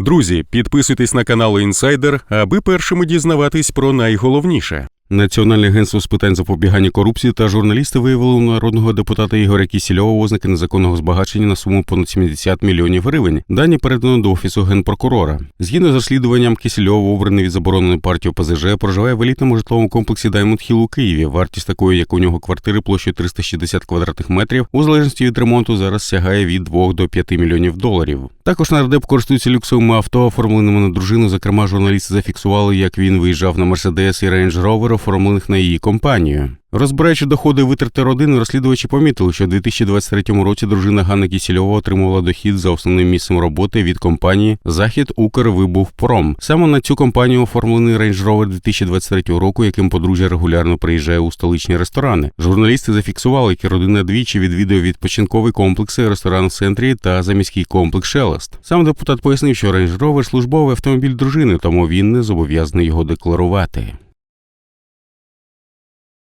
Друзі, підписуйтесь на канал Інсайдер, аби першими дізнаватись про найголовніше. Національне агентство з питань запобігання корупції та журналісти виявили у народного депутата Ігоря Кісільова ознаки незаконного збагачення на суму понад 70 мільйонів гривень. Дані передано до офісу генпрокурора. Згідно з розслідуванням, Кісільов, обраний від забороненої партії ОПЗЖ, проживає в елітному житловому комплексі Diamond Hill у Києві. Вартість такої, як у нього квартири площею 360 квадратних метрів, у залежності від ремонту зараз сягає від 2 до 5 мільйонів доларів. Також нардеп користується люксовими авто, оформленими на дружину. Зокрема, журналісти зафіксували, як він виїжджав на Мерседес і Рейндж Ровер, оформлених на її компанію. Розбираючи доходи витрати родини, розслідувачі помітили, що у 2023 році дружина Ганна Кісільова отримувала дохід за основним місцем роботи від компанії Захід Укрвибувпром. Саме на цю компанію оформлений Range Rover 2023 року, яким подружжя регулярно приїжджає у столичні ресторани. Журналісти зафіксували, як родина двічі відвідує відпочинкові комплекси, ресторан в центрі та заміський комплекс Шелест. Сам депутат пояснив, що Range Rover – службовий автомобіль дружини, тому він не зобов'язаний його декларувати.